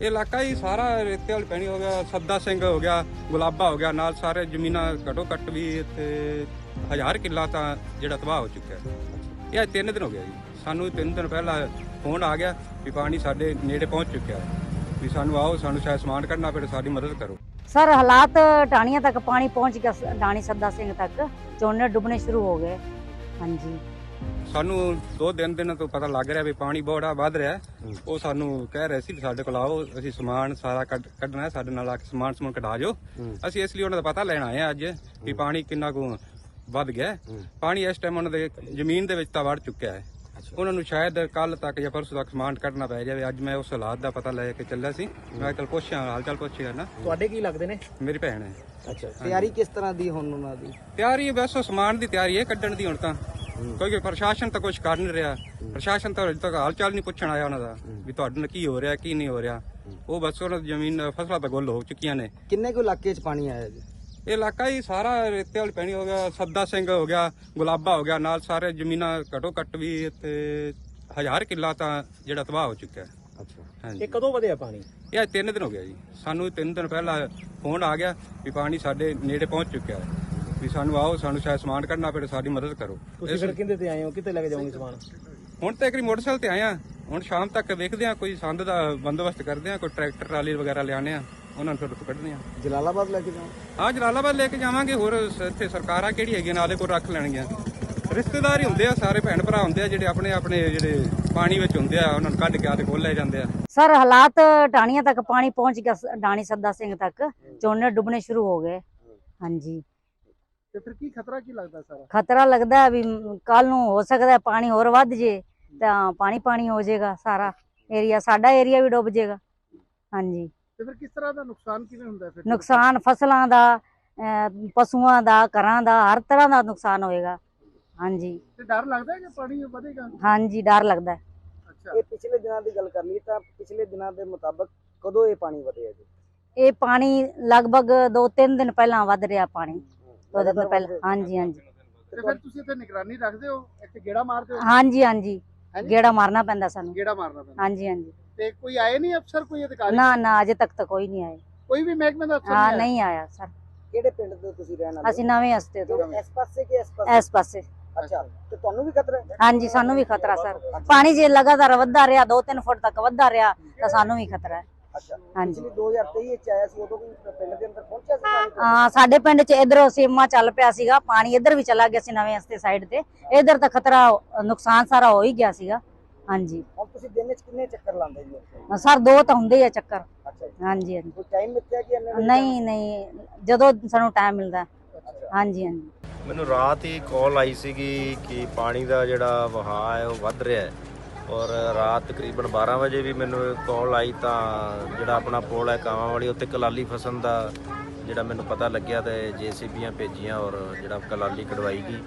ਇਹ ਇਲਾਕਾ ਹੀ ਸਾਰਾ ਰੇਤੇ ਵਾਲੀ ਪੈਣੀ ਹੋ ਗਿਆ, ਸੱਦਾ ਸਿੰਘ ਹੋ ਗਿਆ, ਗੁਲਾਬਾ ਹੋ ਗਿਆ, ਨਾਲ ਸਾਰੇ ਜ਼ਮੀਨਾਂ ਘਟੋ ਘੱਟ ਵੀ ਇੱਥੇ ਹਜ਼ਾਰ ਕਿੱਲਾ ਤਾਂ ਜਿਹੜਾ ਤਬਾਹ ਹੋ ਚੁੱਕਿਆ ਹੈ। ਇਹ ਤਿੰਨ ਦਿਨ ਹੋ ਗਿਆ ਜੀ। ਸਾਨੂੰ ਤਿੰਨ ਦਿਨ ਪਹਿਲਾਂ ਫੋਨ ਆ ਗਿਆ ਵੀ ਪਾਣੀ ਸਾਡੇ ਨੇੜੇ ਪਹੁੰਚ ਚੁੱਕਿਆ ਹੈ। ਵੀ ਸਾਨੂੰ ਆਓ, ਸਾਨੂੰ ਸ਼ਾਇਦ ਸਮਾਨ ਕੱਢਣਾ ਪਵੇ ਸਾਡੀ ਮਦਦ ਕਰੋ। ਸਰ, ਹਾਲਾਤ ਟਾਣੀਆਂ ਤੱਕ ਪਾਣੀ ਪਹੁੰਚ ਗਿਆ ਸ- ਡਾਣੀ ਸੱਦਾ ਸਿੰਘ ਤੱਕ। ਝੋਨੇ ਡੁੱਬਣੇ ਸ਼ੁਰੂ ਹੋ ਗਏ। ਹਾਂਜੀ। ਸਾਨੂੰ ਦੋ ਦਿਨ ਦਿਨ ਤੋਂ ਪਤਾ ਲੱਗ ਰਿਹਾ ਵੀ ਪਾਣੀ ਬੜਾ ਵੱਧ ਰਿਹਾ। ਉਹ ਸਾਨੂੰ ਕਹਿ ਰਹੇ ਸੀ ਵੀ ਸਾਡੇ ਕੋਲ ਆਓ ਅਸੀਂ ਸਮਾਨ ਸਾਰਾ ਕੱਢ- ਕੱਢਣਾ ਹੈ ਸਾਡੇ ਨਾਲ ਆ ਕੇ ਸਮਾਨ ਸਮੂਨ ਕਢਾ ਜਾਓ ਅਸੀਂ ਇਸ ਲਈ ਉਹਨਾਂ ਦਾ ਪਤਾ ਲੈਣ ਆਏ ਆ ਅੱਜ ਵੀ ਪਾਣੀ ਕਿੰਨਾ ਕੁ ਵੱਧ ਗਿਆ। ਹੈ। ਪਾਣੀ ਇਸ ਟਾਈਮ ਉਹਨਾਂ ਦੇ ਜ਼ਮੀਨ ਦੇ ਵਿੱਚ ਤਾਂ ਵੜ ਚੁੱਕਿਆ ਹੈ। ਉਹਨਾਂ ਨੂੰ ਸ਼ਾਇਦ ਕੱਲ ਤੱਕ ਜਾਂ ਪਰਸੋਂ ਤੱਕ ਸਮਾਨ ਕੱਢਣਾ ਪੈ ਜਾਵੇ। ਅੱਜ ਮੈਂ ਉਸ ਹਾਲਾਤ ਦਾ ਪਤਾ ਲੈ ਕੇ ਚੱਲਿਆ ਸੀ। ਮੈਂ ਚਲ ਪੁੱਛਿਆ ਹਾਲ ਚਾਲ ਪੁੱਛਿਆ ਨਾ। ਤੁਹਾਡੇ ਕੀ ਲੱਗਦੇ ਨੇ? ਮੇਰੀ ਭੈਣ ਹੈ। ਅੱਛਾ ਤਿਆਰੀ ਕਿਸ ਤਰ੍ਹਾਂ ਦੀ ਹੁਣ ਉਹਨਾਂ ਦੀ? ਤਿਆਰੀ ਬਸ ਉਹ ਸਮਾਨ ਦੀ ਤਿਆਰੀ ਹੈ ਕੱਢਣ ਦੀ ਹੁਣ ਤਾਂ। ਕਿਉਂਕਿ ਪ੍ਰਸ਼ਾਸਨ ਤਾਂ ਕੁਝ ਕਰ ਨਹੀਂ ਰਿਹਾ। ਪ੍ਰਸ਼ਾਸਨ ਤਾਂ ਅਜੇ ਤੱਕ ਹਾਲ ਚਾਲ ਨਹੀਂ ਪੁੱਛਣ ਆਇਆ ਉਹਨਾਂ ਦਾ ਵੀ ਤੁਹਾਡੇ ਨਾਲ ਕੀ ਹੋ ਰਿਹਾ ਕੀ ਨਹੀਂ ਹੋ ਰਿਹਾ। ਉਹ ਬਸ ਉਹਨਾਂ ਦੀ ਜ਼ਮੀਨ ਫਸਲਾਂ ਤਾਂ ਗੁੱਲ ਹੋ ਚੁੱਕੀਆਂ ਨੇ। ਕਿੰਨੇ ਕੁ ਇਲਾਕੇ 'ਚ ਪਾਣੀ ਆਇਆ ਜੀ? ਇਹ ਇਲਾਕਾ ਹੀ ਸਾਰਾ ਰੇਤੇ ਵਾਲੀ ਪੈਣੀ ਹੋ ਗਿਆ ਸੱਦਾ ਸਿੰਘ ਹੋ ਗਿਆ ਗੁਲਾਬਾ ਹੋ ਗਿਆ ਨਾਲ ਸਾਰੇ ਜ਼ਮੀਨਾਂ ਘਟੋ ਘੱਟ ਵੀ ਇੱਥੇ ਹਜ਼ਾਰ ਕਿੱਲਾ ਤਾਂ ਜਿਹੜਾ ਤਬਾਹ ਹੋ ਚੁੱਕਿਆ। ਹੈ ਅੱਛਾ। ਹਾਂਜੀ। ਕਦੋਂ ਵਧਿਆ ਪਾਣੀ? ਇਹ ਅੱਜ ਤਿੰਨ ਦਿਨ ਹੋ ਗਿਆ ਜੀ। ਸਾਨੂੰ ਤਿੰਨ ਦਿਨ ਪਹਿਲਾਂ ਫੋਨ ਆ ਗਿਆ ਵੀ ਪਾਣੀ ਸਾਡੇ ਨੇੜੇ ਪਹੁੰਚ ਚੁੱਕਿਆ ਹੈ। ਵੀ ਸਾਨੂੰ ਆਓ ਸਾਨੂੰ ਸ਼ਾਇਦ ਸਮਾਨ ਕੱਢਣਾ ਪਵੇ ਸਾਡੀ ਮਦਦ ਕਰੋ। ਤੁਸੀਂ ਫਿਰ ਕਿੰਦੇ ਤੇ ਆਏ ਹੋ? ਕਿੱਥੇ ਲੈ ਕੇ ਜਾਓਗੇ ਸਮਾਨ? ਹੁਣ ਤਾਂ ਇੱਕ ਵਾਰੀ ਮੋਟਰਸਾਈਕਲ ਤੇ ਆਇਆ। ਹੁਣ ਸ਼ਾਮ ਤੱਕ ਵੇਖਦੇ ਆ ਕੋਈ ਸੰਦ ਦਾ ਬੰਦੋਬਸਤ ਕਰਦੇ ਆ ਕੋਈ ਟਰੈਕਟਰ ਟਰਾਲੀ ਵਗੈਰਾ ਲਿਆਣੇ ਆ ਉਹਨਾਂ ਨੂੰ ਫਿਰ ਕੱਢਦੇ ਆ ਜਲਾਲਾਬਾਦ ਲੈ ਕੇ ਜਾਓ। ਹਾਂ ਜਲਾਲਾਬਾਦ ਲੈ ਕੇ ਜਾਵਾਂਗੇ ਹੋਰ ਇੱਥੇ ਸਰਕਾਰਾਂ ਕਿਹੜੀ ਹੈਗੀਆਂ ਨਾਲੇ ਕੋਲ ਰੱਖ ਲੈਣਗੀਆਂ। ਰਿਸ਼ਤੇਦਾਰ ਹੀ ਹੁੰਦੇ ਆ ਸਾਰੇ ਭੈਣ ਭਰਾ ਹੁੰਦੇ ਆ ਜਿਹੜੇ ਆਪਣੇ ਆਪਣੇ ਜਿਹੜੇ ਪਾਣੀ ਵਿੱਚ ਹੁੰਦੇ ਆ ਉਹਨਾਂ ਨੂੰ ਕੱਢ ਕੇ ਆਦੇ ਕੋਲ ਲੈ ਜਾਂਦੇ ਆ। ਸਰ ਹਾਲਾਤ ਟਾਣੀਆਂ ਤੱਕ ਪਾਣੀ ਪਹੁੰਚ ਗਿਆ ਸ- ਡਾਣੀ ਸੱਦਾ ਸਿੰਘ ਤੱਕ। ਝੋਨੇ ਡੁੱਬਣੇ ਸ਼ੁਰੂ ਹੋ ਗਏ। ਹਾਂਜੀ। ਤੇ ਫਿਰ ਕੀ ਖਤਰਾ ਕੀ ਲੱਗਦਾ ਸਾਰਾ? ਖਤਰਾ ਲੱਗਦਾ ਹੈ ਵੀ ਕੱਲ ਨੂੰ ਹੋ ਸਕਦਾ ਹੈ ਪਾਣੀ ਹੋਰ ਵੱਧ ਜੇ ਤਾਂ ਪਾਣੀ ਪਾਣੀ ਹੋ ਜਾਏਗਾ ਸਾਰਾ ਏਰੀਆ ਸਾਡਾ ਏਰੀਆ ਵੀ ਡੁੱਬ ਜਾਏਗਾ। ਹਾਂਜੀ। ਤੇ ਫਿਰ ਕਿਸ ਤਰ੍ਹਾਂ ਦਾ ਨੁਕਸਾਨ ਕਿਵੇਂ ਹੁੰਦਾ ਫਿਰ? ਨੁਕਸਾਨ ਫਸਲਾਂ ਦਾ ਅਹ ਪਸ਼ੂਆਂ ਦਾ ਘਰਾਂ ਦਾ ਹਰ ਤਰ੍ਹਾਂ ਦਾ ਨੁਕਸਾਨ ਹੋਏਗਾ। ਹਾਂਜੀ। ਤੇ ਡਰ ਲੱਗਦਾ ਹੈ ਕਿ ਪਾਣੀ ਵਧੇਗਾ? ਹਾਂਜੀ ਡਰ ਲੱਗਦਾ ਹੈ। ਅੱਛਾ। ਇਹ ਪਿਛਲੇ ਦਿਨਾਂ ਦੀ ਗੱਲ ਕਰ ਲਈ ਤਾਂ ਪਿਛਲੇ ਦਿਨਾਂ ਦੇ ਮੁਤਾਬਕ ਕਦੋਂ ਇਹ ਪਾਣੀ ਵਧਿਆ ਜੀ? ਇਹ ਪਾਣੀ ਲਗਭਗ 2-3 ਦਿਨ ਪਹਿਲਾਂ ਵੱਧ ਰਿਹਾ ਪਾਣੀ। ਦੋ ਦਿਨ ਪਹਿਲਾਂ ਹਾਂਜੀ ਹਾਂਜੀ। ਤੇ ਫਿਰ ਤੁਸੀਂ ਇੱਥੇ ਨਿਗਰਾਨੀ ਰੱਖਦੇ ਹੋ? ਇੱਥੇ ਗੇੜਾ ਮਾਰਦੇ ਹੋ? ਹਾਂਜੀ ਹਾਂਜੀ। ਗੇੜਾ ਮਾਰਨਾ ਪੈਂਦਾ ਸਾਨੂੰ। ਗੇੜਾ ਮਾਰਨਾ ਪੈਂਦਾ। ਹਾਂਜੀ ਹਾਂਜੀ। ਤੇ ਕੋਈ ਆਏ ਨਹੀਂ ਅਫਸਰ ਕੋਈ ਅਧਿਕਾਰੀ? ਨਾ ਨਾ ਅਜੇ ਤੱਕ ਤਾਂ ਕੋਈ ਨਹੀਂ ਆਇਆ ਕੋਈ ਵੀ ਮਹਿਕਮੇ ਦਾ ਅਫਸਰ ਹਾਂ ਆਇਆ? ਨਹੀਂ ਆਇਆ ਸਰ। ਕਿਹੜੇ ਪਿੰਡ ਦੇ ਤੁਸੀਂ ਰਹਿਣ ਵਾਲੇ ਅਸੀਂ ਨਵੇਂ ਹਸਤੇ ਤੋਂ। ਇਸ ਪਾਸੇ ਕਿ ਇਸ ਪਾਸੇ? ਇਸ ਪਾਸੇ। ਅੱਛਾ ਤੇ ਤੁਹਾਨੂੰ ਵੀ ਖਤਰਾ ਹੈ? ਹਾਂਜੀ ਸਾਨੂੰ ਵੀ ਖਤਰਾ ਸਰ। ਪਾਣੀ ਜੇ ਲਗਾਤਾਰ ਵੱਧਦਾ ਰਿਹਾ 2-3 ਫੁੱਟ ਤੱਕ ਵੱਧਦਾ ਰਿਹਾ ਤਾਂ ਸਾਨੂੰ ਵੀ ਖਤਰਾ ਹੈ। ਹਾਂਜੀ। ਪਿਛਲੀ 2023 ਵਿੱਚ ਆਇਆ ਸੀ ਉਦੋਂ ਵੀ ਪਿੰਡ ਦੇ ਅੰਦਰ ਪਹੁੰਚਿਆ ਸੀ ਪਾਣੀ? ਹਾਂ ਸਾਡੇ ਪਿੰਡ 'ਚ ਇਧਰੋਂ ਸੀਮਾ ਚੱਲ ਪਿਆ ਸੀਗਾ ਪਾਣੀ ਇੱਧਰ ਵੀ ਚਲਾ ਗਿਆ ਸੀ ਨਵੇਂ ਹਸਤੇ ਸਾਈਡ ਤੇ। ਇਧਰ ਤਾਂ ਖਤਰਾ ਨੁਕਸਾਨ ਸਾਰਾ ਹੋ ਹੀ ਗਿਆ ਸੀਗਾ। ਹਾਂਜੀ। ਹੁਣ ਤੁਸੀਂ ਦਿਨ ਵਿੱਚ ਕਿੰਨੇ ਚੱਕਰ ਲਾਉਂਦੇ ਜੀ ਉੱਥੇ? ਸਰ ਦੋ ਤਾਂ ਹੁੰਦੇ ਹੀ ਆ ਚੱਕਰ। ਅੱਛਾ ਜੀ। ਹਾਂਜੀ ਹਾਂਜੀ। ਕੋਈ ਟਾਈਮ ਮਿੱਥਿਆ ਕਿ ਇੰਨੇ ਵਜੇ? ਨਹੀਂ ਨਹੀਂ। ਜਦੋਂ ਸਾਨੂੰ ਟਾਈਮ ਮਿਲਦਾ? ਅੱਛਾ। ਹਾਂਜੀ ਹਾਂਜੀ। ਮੈਨੂੰ ਰਾਤ ਹੀ ਕਾਲ ਆਈ ਸੀਗੀ ਕਿ ਪਾਣੀ ਦਾ ਜਿਹੜਾ ਵਹਾਅ ਹੈ ਉਹ ਵੱਧ ਰਿਹਾ ਹੈ। ਔਰ ਰਾਤ ਤਕਰੀਬਨ 12 ਵਜੇ ਵੀ ਮੈਨੂੰ ਕਾਲ ਆਈ ਤਾਂ ਜਿਹੜਾ ਆਪਣਾ ਪੁਲ ਹੈ ਕਾਵਾਂ ਵਾਲੀ ਉੱਤੇ ਕਲਾਲੀ ਫਸਣ ਦਾ ਜਿਹੜਾ ਮੈਨੂੰ ਪਤਾ ਲੱਗਿਆ ਤੇ ਜੀਸੀਬੀਆਂ ਭੇਜੀਆਂ ਔਰ ਜਿਹੜਾ ਕਲਾਲੀ ਕਢਵਾਈ ਗਈ।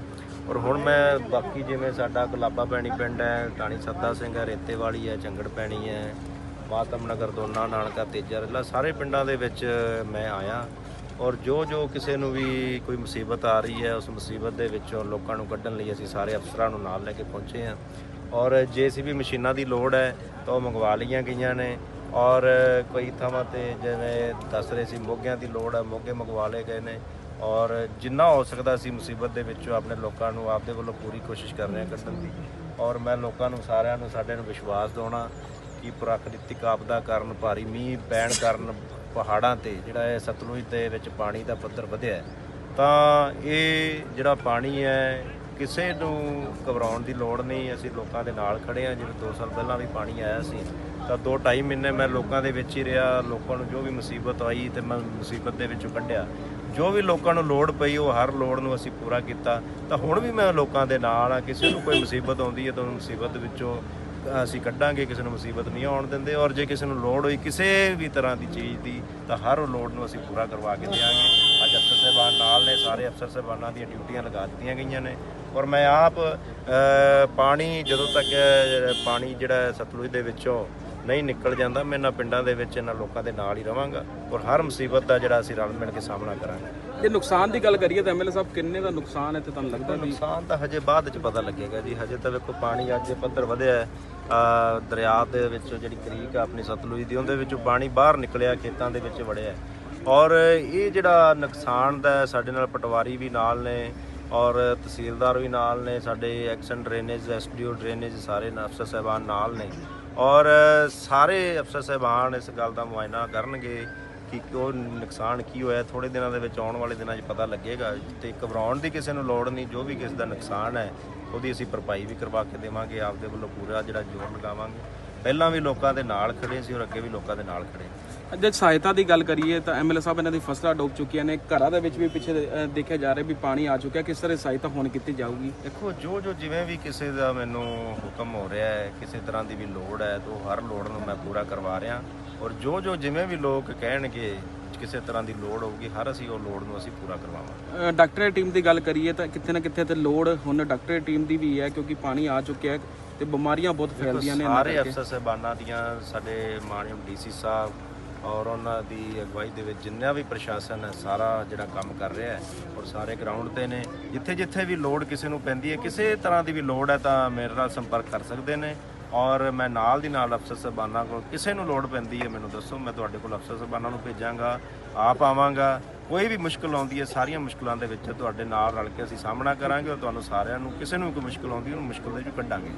ਔਰ ਹੁਣ ਮੈਂ ਬਾਕੀ ਜਿਵੇਂ ਸਾਡਾ ਗੁਲਾਬਾ ਪੈਣੀ ਪਿੰਡ ਹੈ, ਟਾਣੀ ਸੱਦਾ ਸਿੰਘ ਹੈ, ਰੇਤੇ ਵਾਲੀ ਹੈ, ਚੰਗੜ ਪੈਣੀ ਹੈ, ਮਾਤਮ ਨਗਰ ਦੋਨਾ ਨਾਨਕਾ ਤੇਜਾ ਰਲਾ, ਸਾਰੇ ਪਿੰਡਾਂ ਦੇ ਵਿੱਚ ਮੈਂ ਆਇਆ। ਔਰ ਜੋ ਜੋ ਕਿਸੇ ਨੂੰ ਵੀ ਕੋਈ ਮੁਸੀਬਤ ਆ ਰਹੀ ਹੈ, ਉਸ ਮੁਸੀਬਤ ਦੇ ਵਿੱਚੋਂ ਲੋਕਾਂ ਨੂੰ ਕੱਢਣ ਲਈ ਅਸੀਂ ਸਾਰੇ ਅਫਸਰਾਂ ਨੂੰ ਨਾਲ ਲੈ ਕੇ ਪਹੁੰਚੇ ਹਾਂ। ਔਰ ਜੀਸੀਬੀ ਮਸ਼ੀਨਾਂ ਦੀ ਲੋੜ ਹੈ ਤਾਂ ਉਹ ਮੰਗਵਾ ਲਈਆਂ ਗਈਆਂ ਨੇ। ਔਰ ਕਈ ਥਾਵਾਂ ਤੇ ਜਿਵੇਂ ਦੱਸ ਰਹੇ ਸੀ, ਮੋਗਿਆਂ ਦੀ ਲੋੜ ਹੈ, ਮੋਗੇ ਮੰਗਵਾ ਲਏ ਗਏ ਨੇ। ਔਰ ਜਿੰਨਾ ਹੋ ਸਕਦਾ ਅਸੀਂ ਮੁਸੀਬਤ ਦੇ ਵਿੱਚੋਂ ਆਪਣੇ ਲੋਕਾਂ ਨੂੰ ਆਪਦੇ ਵੱਲੋਂ ਪੂਰੀ ਕੋਸ਼ਿਸ਼ ਕਰ ਰਹੇ ਹਾਂ ਕੱਢਣ ਦੀ। ਔਰ ਮੈਂ ਲੋਕਾਂ ਨੂੰ, ਸਾਰਿਆਂ ਨੂੰ, ਸਾਡੇ ਨੂੰ ਵਿਸ਼ਵਾਸ ਦਿਵਾਉਣਾ ਕਿ ਪ੍ਰਾਕ੍ਰਿਤਿਕ ਆਪਦਾ ਕਾਰਨ, ਭਾਰੀ ਮੀਂਹ ਪੈਣ ਕਾਰਨ ਪਹਾੜਾਂ ਤੇ ਜਿਹੜਾ ਇਹ ਸਤਲੁਜ ਦੇ ਵਿੱਚ ਪਾਣੀ ਦਾ ਪੱਧਰ ਵਧਿਆ ਤਾਂ ਇਹ ਜਿਹੜਾ ਪਾਣੀ ਹੈ, ਕਿਸੇ ਨੂੰ ਘਬਰਾਉਣ ਦੀ ਲੋੜ ਨਹੀਂ। ਅਸੀਂ ਲੋਕਾਂ ਦੇ ਨਾਲ ਖੜੇ ਹਾਂ, ਜਿਵੇਂ 2 ਸਾਲ ਪਹਿਲਾਂ ਵੀ ਪਾਣੀ ਆਇਆ ਸੀ, ਤਾਂ 2.5 ਮਹੀਨੇ ਮੈਂ ਲੋਕਾਂ ਦੇ ਵਿੱਚ ਹੀ ਰਿਹਾ। ਲੋਕਾਂ ਨੂੰ ਜੋ ਵੀ ਮੁਸੀਬਤ ਆਈ ਤੇ ਮੈਂ ਮੁਸੀਬਤ ਦੇ ਵਿੱਚੋਂ ਕੱਢਿਆ। ਜੋ ਵੀ ਲੋਕਾਂ ਨੂੰ ਲੋੜ ਪਈ, ਉਹ ਹਰ ਲੋੜ ਨੂੰ ਅਸੀਂ ਪੂਰਾ ਕੀਤਾ। ਤਾਂ ਹੁਣ ਵੀ ਮੈਂ ਲੋਕਾਂ ਦੇ ਨਾਲ ਆ ਕਿਸੇ ਨੂੰ ਕੋਈ ਮੁਸੀਬਤ ਆਉਂਦੀ ਹੈ ਤਾਂ ਉਹਨੂੰ ਮੁਸੀਬਤ ਵਿੱਚੋਂ ਅਸੀਂ ਕੱਢਾਂਗੇ, ਕਿਸੇ ਨੂੰ ਮੁਸੀਬਤ ਨਹੀਂ ਆਉਣ ਦਿੰਦੇ ਔਰ ਜੇ ਕਿਸੇ ਨੂੰ ਲੋੜ ਹੋਈ ਕਿਸੇ ਵੀ ਤਰ੍ਹਾਂ ਦੀ ਚੀਜ਼ ਦੀ, ਤਾਂ ਹਰ ਉਹ ਲੋੜ ਨੂੰ ਅਸੀਂ ਪੂਰਾ ਕਰਵਾ ਕੇ ਦਿਆਂਗੇ। ਅੱਜ ਅਫਸਰ ਸਾਹਿਬਾਨ ਨਾਲ ਨੇ, ਸਾਰੇ ਅਫਸਰ ਸਾਹਿਬਾਨਾਂ ਦੀਆਂ ਡਿਊਟੀਆਂ ਲਗਾ ਦਿੱਤੀਆਂ ਗਈਆਂ ਨੇ ਔਰ ਮੈਂ ਆਪ ਪਾਣੀ ਜਦੋਂ ਤੱਕ ਪਾਣੀ ਜਿਹੜਾ ਸਤਲੁਜ ਦੇ ਵਿੱਚੋਂ ਨਹੀਂ ਨਿਕਲ ਜਾਂਦਾ ਮੈਂ ਇਹਨਾਂ ਪਿੰਡਾਂ ਦੇ ਵਿੱਚ ਇਹਨਾਂ ਲੋਕਾਂ ਦੇ ਨਾਲ ਹੀ ਰਵਾਂਗਾ ਔਰ ਹਰ ਮੁਸੀਬਤ ਦਾ ਜਿਹੜਾ ਅਸੀਂ ਰਲ ਮਿਲ ਕੇ ਸਾਹਮਣਾ ਕਰਾਂਗੇ। ਜੇ ਨੁਕਸਾਨ ਦੀ ਗੱਲ ਕਰੀਏ ਤਾਂ ਐਮਐਲਏ ਸਾਹਿਬ ਕਿੰਨੇ ਦਾ ਨੁਕਸਾਨ ਹੈ ਤੇ ਤੁਹਾਨੂੰ ਲੱਗਦਾ ਵੀ? ਨੁਕਸਾਨ ਤਾਂ ਹਜੇ ਬਾਅਦ ਚ ਪਤਾ ਲੱਗੇਗਾ ਜੀ। ਹਜੇ ਤਾਂ ਵੇਖੋ ਪਾਣੀ ਅੱਜ ਪੱਧਰ ਵਧਿਆ ਹੈ। ਦਰਿਆ ਦੇ ਵਿੱਚ ਜਿਹੜੀ ਕਰੀਕ ਆ ਆਪਣੀ ਸਤਲੁਜ ਦੀ ਉਹਦੇ ਵਿੱਚੋਂ ਪਾਣੀ ਬਾਹਰ ਨਿਕਲਿਆ ਖੇਤਾਂ ਦੇ ਵਿੱਚ ਵੜਿਆ। ਔਰ ਇਹ ਜਿਹੜਾ ਨੁਕਸਾਨ ਦਾ ਸਾਡੇ ਨਾਲ ਪਟਵਾਰੀ ਵੀ ਨਾਲ ਨੇ ਔਰ ਤਹਿਸੀਲਦਾਰ ਵੀ ਨਾਲ ਨੇ ਸਾਡੇ ਐਕਸ਼ਨ ਡਰੇਨੇਜ ਐਸਡੀਓ ਡਰੇਨੇਜ ਸਾਰੇ ਅਫਸਰ ਸਾਹਿਬਾਨ ਨਾਲ ਨੇ। ਔਰ ਸਾਰੇ ਅਫਸਰ ਸਾਹਿਬਾਨ ਇਸ ਗੱਲ ਦਾ ਮੁਆਇਨਾ ਕਰਨਗੇ ਕਿ ਉਹ ਨੁਕਸਾਨ ਕੀ ਹੋਇਆ ਥੋੜੇ ਦਿਨਾਂ ਦੇ ਵਿੱਚ ਆਉਣ ਵਾਲੇ ਦਿਨਾਂ 'ਚ ਪਤਾ ਲੱਗੇਗਾ ਤੇ ਘਬਰਾਉਣ ਦੀ ਕਿਸੇ ਨੂੰ ਲੋੜ ਨਹੀਂ, ਜੋ ਵੀ ਕਿਸੇ ਦਾ ਨੁਕਸਾਨ ਹੈ, ਉਹਦੀ ਅਸੀਂ ਭਰਪਾਈ ਵੀ ਕਰਵਾ ਕੇ ਦੇਵਾਂਗੇ, ਆਪਦੇ ਵੱਲੋਂ ਪੂਰਾ ਜਿਹੜਾ ਜ਼ੋਰ ਲਗਾਵਾਂਗੇ। ਪਹਿਲਾਂ ਵੀ ਲੋਕਾਂ ਦੇ ਨਾਲ ਖੜੇ ਸੀ ਔਰ ਅੱਗੇ ਵੀ ਲੋਕਾਂ ਦੇ ਨਾਲ ਖੜੇ ਜੇ ਸਹਾਇਤਾ ਦੀ ਗੱਲ ਕਰੀਏ ਤਾਂ ਐਮਐਲਏ ਸਾਹਿਬ ਇਹਨਾਂ ਦੀ ਫਸਲਾਂ ਡੁੱਬ ਚੁੱਕੀਆਂ ਨੇ। ਘਰਾਂ ਦੇ ਵਿੱਚ ਵੀ ਪਿੱਛੇ ਅ, ਦੇਖਿਆ ਜਾ ਰਿਹਾ ਵੀ ਪਾਣੀ ਆ ਚੁੱਕਿਆ। ਕਿਸ ਤਰ੍ਹਾਂ ਸਹਾਇਤਾ ਹੁਣ ਕੀਤੀ ਜਾਊਗੀ? ਦੇਖੋ ਜੋ ਜੋ ਜਿਵੇਂ ਵੀ ਕਿਸੇ ਦਾ ਮੈਨੂੰ ਹੁਕਮ ਹੋ ਰਿਹਾ ਹੈ ਕਿਸੇ ਤਰ੍ਹਾਂ ਦੀ ਵੀ ਲੋੜ ਹੈ ਤਾਂ ਉਹ ਹਰ ਲੋੜ ਨੂੰ ਮੈਂ ਪੂਰਾ ਕਰਵਾ ਰਿਹਾ। ਔਰ ਜੋ ਜੋ ਜਿਵੇਂ ਵੀ ਲੋਕ ਕਹਿਣਗੇ ਕਿਸੇ ਤਰ੍ਹਾਂ ਦੀ ਲੋੜ ਹੋਊਗੀ ਹਰ ਅਸੀਂ ਉਹ ਲੋੜ ਨੂੰ ਅਸੀਂ ਪੂਰਾ ਕਰਵਾਵਾਂਗੇ। ਅ, ਡਾਕਟਰੀ ਟੀਮ ਦੀ ਗੱਲ ਕਰੀਏ ਤਾਂ ਕਿੱਥੇ ਨਾ ਕਿੱਥੇ ਤੇ ਲੋੜ ਹੁਣ ਡਾਕਟਰੀ ਟੀਮ ਦੀ ਵੀ ਹੈ ਕਿਉਂਕਿ ਪਾਣੀ ਆ ਚੁੱਕਿਆ ਹੈ ਤੇ ਬਿਮਾਰੀਆਂ ਬਹੁਤ ਫੈਲਦੀਆਂ ਨੇ ਇਹਨਾਂ ਸਾਰੇ ਕਰਕੇ। ਅਫਸਰ ਸਾਹਿਬਾਨਾਂ ਦੀਆਂ ਸਾਡੇ ਮਾਨਯੋਗ ਡੀਸੀ ਸਾਹਿਬ ਔਰ ਉਹਨਾਂ ਦੀ ਅਗਵਾਈ ਦੇ ਵਿੱਚ ਜਿੰਨਾ ਵੀ ਪ੍ਰਸ਼ਾਸਨ ਹੈ, ਸਾਰਾ ਜਿਹੜਾ ਕੰਮ ਕਰ ਰਿਹਾ ਹੈ ਔਰ ਸਾਰੇ ਗਰਾਊਂਡ ਤੇ ਨੇ। ਜਿੱਥੇ ਜਿੱਥੇ ਵੀ ਲੋੜ ਕਿਸੇ ਨੂੰ ਪੈਂਦੀ ਹੈ, ਕਿਸੇ ਤਰ੍ਹਾਂ ਦੀ ਵੀ ਲੋੜ ਹੈ ਤਾਂ ਮੇਰੇ ਨਾਲ ਸੰਪਰਕ ਕਰ ਸਕਦੇ ਨੇ। ਔਰ ਮੈਂ ਨਾਲ ਦੀ ਨਾਲ ਅਫਸਰ ਸਾਹਿਬਾਨਾਂ ਕੋਲ ਕਿਸੇ ਨੂੰ ਲੋੜ ਪੈਂਦੀ ਹੈ, ਮੈਨੂੰ ਦੱਸੋ, ਮੈਂ ਤੁਹਾਡੇ ਕੋਲ ਅਫਸਰ ਸਾਹਿਬਾਨਾਂ ਨੂੰ ਭੇਜਾਂਗਾ, ਆਪ ਆਵਾਂਗਾ। ਕੋਈ ਵੀ ਮੁਸ਼ਕਲ ਆਉਂਦੀ ਹੈ, ਸਾਰੀਆਂ ਮੁਸ਼ਕਲਾਂ ਦੇ ਵਿੱਚ ਤੁਹਾਡੇ ਨਾਲ ਰਲ ਕੇ ਅਸੀਂ ਸਾਹਮਣਾ ਕਰਾਂਗੇ ਔਰ ਤੁਹਾਨੂੰ ਸਾਰਿਆਂ ਨੂੰ, ਕਿਸੇ ਨੂੰ ਕੋਈ ਮੁਸ਼ਕਲ ਆਉਂਦੀ ਹੈ, ਉਹਨੂੰ ਮੁਸ਼ਕਲ ਦੇ ਵਿੱਚੋਂ ਕੱਢਾਂਗੇ।